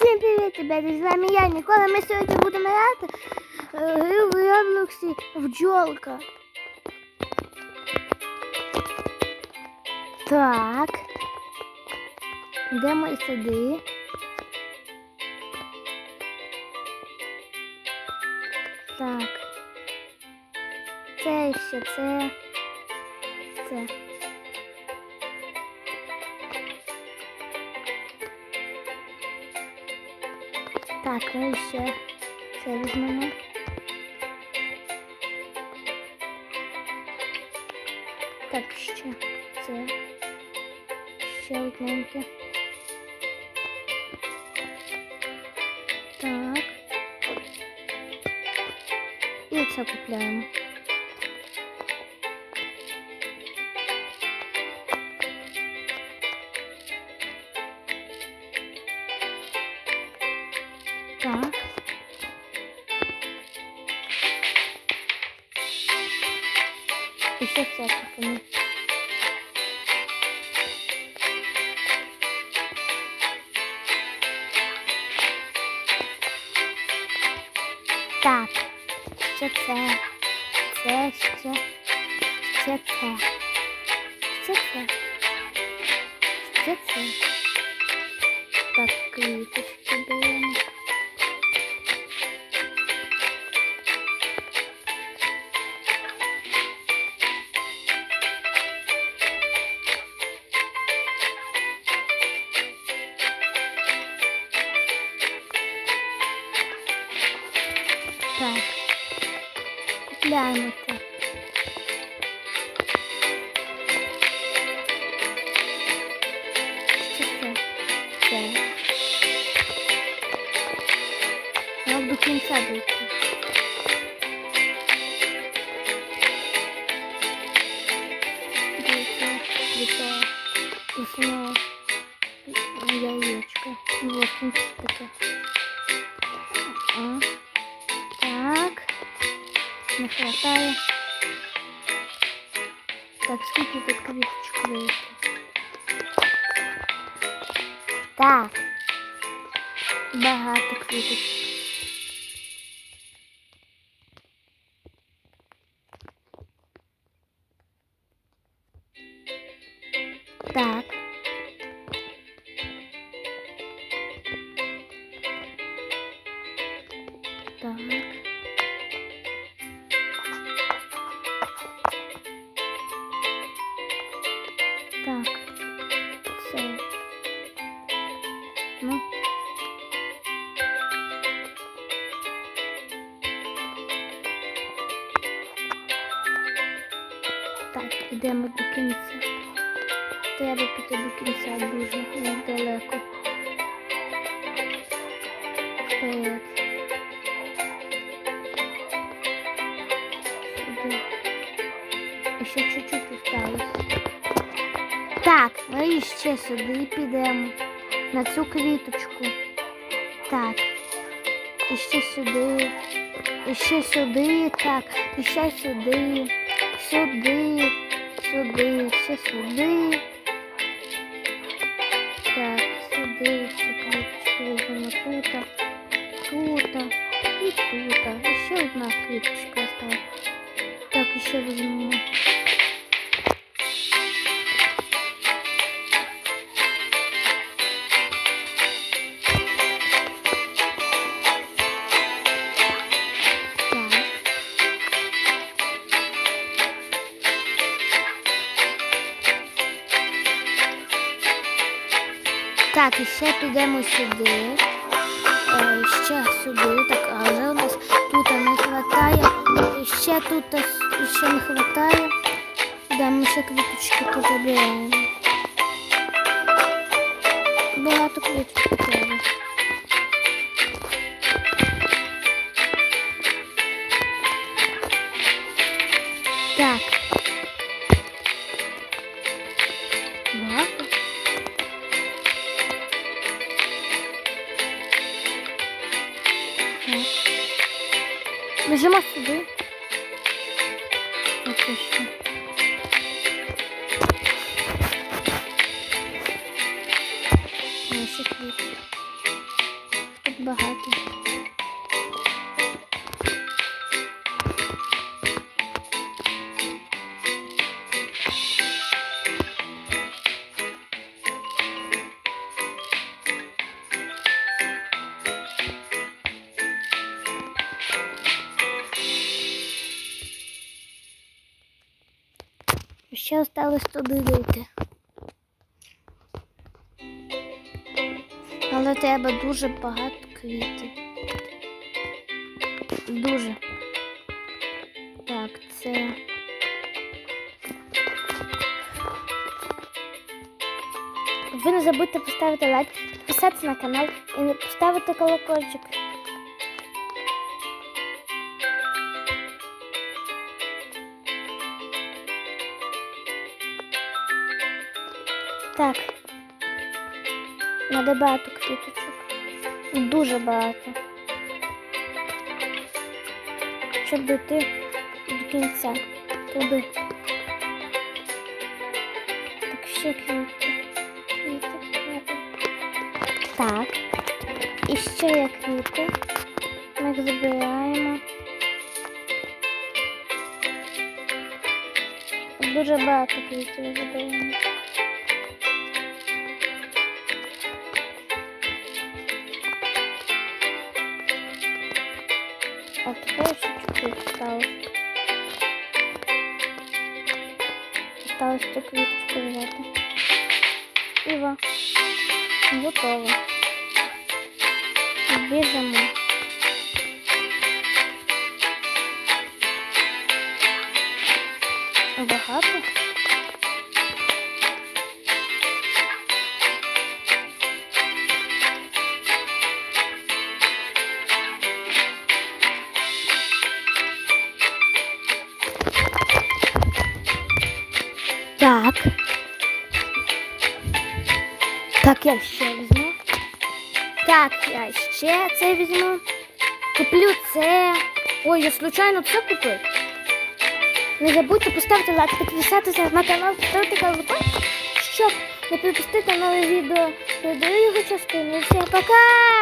Всім привіт, ребята! З вами я, Нікола. Ми сьогодні будемо грати е, гру в Роблоксі бджолка. Так. Йдемо сюди. Так. Це ще це. Це. Так, і ще це візьмемо. Так, ще це. Ще одненьке. Так. І це купляємо. Так. І ще це купимо. Так, ще це, це ще, ще це, ще це, ще це. Так, квіточки беремо. Купляємо це. Що це? Це. Нам до кінця Не хватає. Так, скільки тут квіточок вийшло? Так. Багато квіточок. Так. Так. Так. Так, йдемо до кінця. Треба піти до кінця дуже недалеко. Вперед. Сюди. Ще чуть-чуть осталось. Так, ну і ще сюди підемо. На цю квіточку. Так. І ще сюди. І ще сюди. Так. І ще сюди. Сюди. Сюди. Ще сюди. Так, сюди. Ще квіточку візьмемо тут. Тут. І тут. І ще одна квіточка осталась. Так, і ще Так, і ще підемо сюди. Е, ще сюди. Так, але у нас тут не вистачає. Ще тут ще не вистачає. Да, ми ще квіточки позабираємо. Біжимо сюди. Оце що. Наші квіти. Тут багато. Ще осталось туди дійти. Але треба дуже багато квітів. Дуже. Так, це. Ви не забудьте поставити лайк, підписатися на канал і поставити колокольчик. Так. Надо багато квіточок. Дуже багато. Щоб дійти до кінця. Туди. Так, ще квіти. Квіти, квіти. Так. І ще є квіти. Ми їх забираємо. Дуже багато квітів забираємо. Тепер ще чуть-чуть осталось. Осталось цю квіточку взяти. І во. Готово. Біжимо. Багато. Так, я ще візьму. Так, я ще це візьму. Куплю це. Ой, я случайно це купив. Не забудьте поставити лайк, підписатися на канал, поставити колокольчик, щоб не пропустити нове відео до другої частини. Всім пока!